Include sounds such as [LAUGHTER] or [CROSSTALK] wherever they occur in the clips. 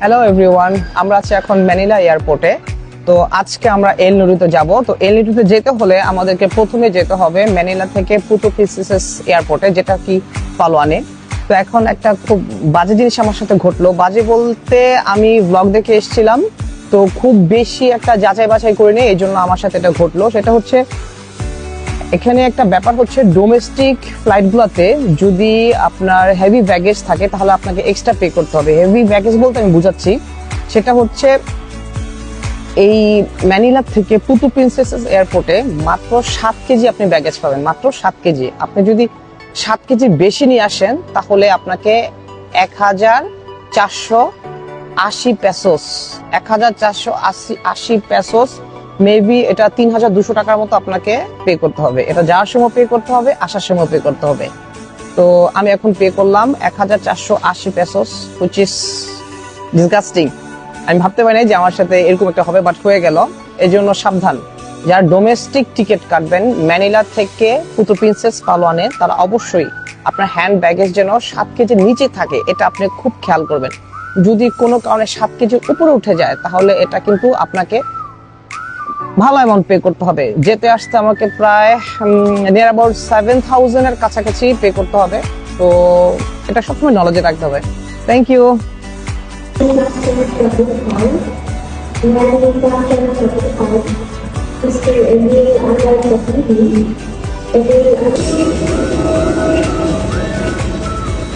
Hello everyone আমরা আছি এখন ম্যানিলা এয়ারপোর্টে তো আজকে আমরা এল নুরুতে যাব। তো এল নুরুতে যেতে হলে আমাদেরকে প্রথমে যেতে হবে ম্যানিলা থেকে পুতুফিসিস এয়ারপোর্টে যেটা কি পালোয়ানে। তো এখন একটা খুব বাজে জিনিস আমার সাথে ঘটলো। বাজে বলতে আমি ব্লগ দেখে এসেছিলাম, তো খুব বেশি একটা যাচাই বাছাই করে নিই এই জন্য আমার সাথে এটা ঘটলো। সেটা হচ্ছে, এখানে একটা ব্যাপার হচ্ছে ডোমেস্টিক ফ্লাইটগুলোতে যদি আপনার হেভি ব্যাগেজ থাকে, তাহলে আপনাকে এক্সট্রা পে করতে হবে। হেভি ব্যাগেজ বলতে আমি বুঝাচ্ছি। সেটা হচ্ছে এই ম্যানিলা থেকে পুতু প্রিন্সেস এয়ারপোর্টে মাত্র সাত কেজি আপনি ব্যাগেজ পাবেন। মাত্র সাত কেজি। আপনি যদি সাত কেজি বেশি নিয়ে আসেন, তাহলে আপনাকে এক হাজার চারশো আশি পেসোস এক হাজার চারশো আশি আশি পেসোস মেবি এটা তিন হাজার দুশো টাকার মতো আপনাকে পে করতে হবে। এটা যাওয়ার সময় পে করতে হবে, আসার সময় পে করতে হবে। তো আমি এখন পে করলাম এক হাজার চারশো আশি পেসোস হুইচ ইস ডিসগাস্টিং আমি ভাবতে পারি যে আমার সাথে এরকম একটা হবে বাট হয়ে গেল। এই জন্য সাবধান। যারা ডোমেস্টিক টিকিট কাটবেন ম্যানিলা থেকে পুতু প্রিন্সেস পালোয়ানে, তারা অবশ্যই আপনার হ্যান্ড ব্যাগেজ যেন সাত কেজির নিচে থাকে, এটা আপনি খুব খেয়াল করবেন। যদি কোনো কারণে সাত কেজির উপরে উঠে যায়, তাহলে এটা কিন্তু আপনাকে ভালো অ্যামাউন্ট পে করতে হবে। যেতে আসতে আমাকে প্রায় নিয়ার অ্যাবাউট সেভেন থাউজেন্ডের কাছাকাছি পে করতে হবে। তো এটা সবসময় নলেজে রাখতে হবে। Thank you Induction sa Bukal, Land Induction sa Bukal, Mr. Emil Agal sa TV, Emil Agal.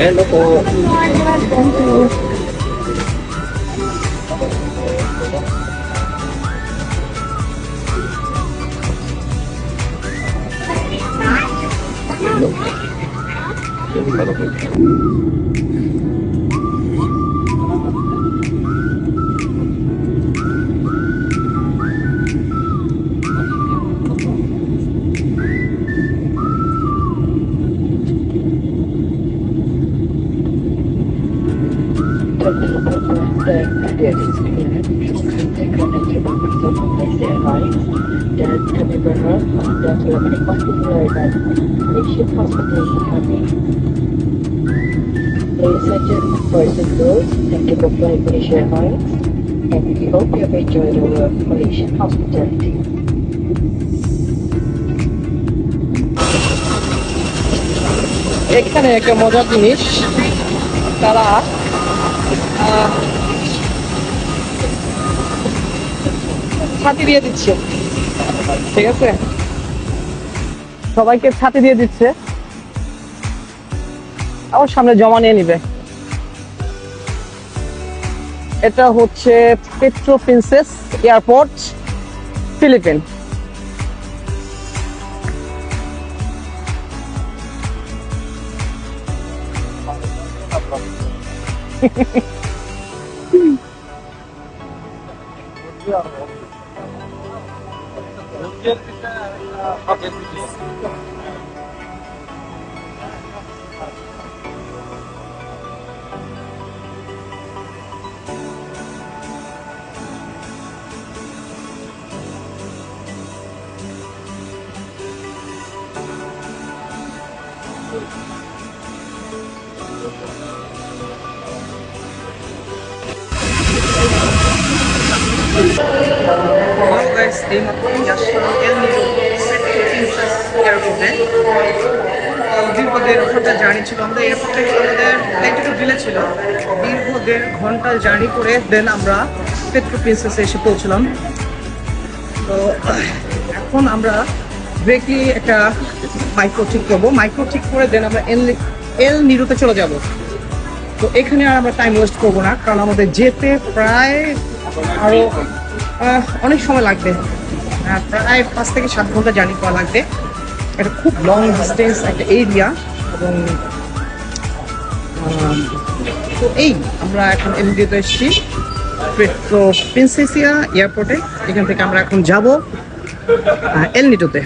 Hello po. Thank you. Hello. Hello. Hello. Ladies and gentlemen, boys and girls, thank you for flying Malaysia Airlines, and we hope you have enjoyed our Malaysian hospitality. এখানে একটা মজার জিনিস তারা ছাতি দিয়ে দিচ্ছে। ঠিক আছে? সবাইকে ছাতি দিয়ে দিচ্ছে। আবার সামনে জমা নিয়ে নিবে। এটা হচ্ছে petro Princesa airport, Philippine. [LAUGHS] dinheiro que está fazendo dinheiro. দীর্ঘ দেড় ঘণ্টা জার্নি ছিল আমাদের দীর্ঘ দেড় ঘণ্টা জার্নি করে দেন আমরা পেট্রো প্রিন্সেসে এসে পৌঁছলাম। তো এখন আমরা ব্রেকলি একটা মাইক্রো ঠিক করব মাইক্রো ঠিক করে দেন আমরা এল এল নিরোতে চলে যাব। তো এখানে আর আমরা টাইম ওয়েস্ট করব না, কারণ আমাদের যেতে প্রায় আরও অনেক সময় লাগবে। প্রায় পাঁচ থেকে সাত ঘণ্টা জার্নি করা লাগবে। একটা খুব লং ডিস্টেন্স একটা এরিয়া এবং তো এই আমরা এখন এমডিতে এসেছি। পেট্রো প্রিন্সেসিয়া এয়ারপোর্টে এখান থেকে আমরা এখন যাব এল নিটোতে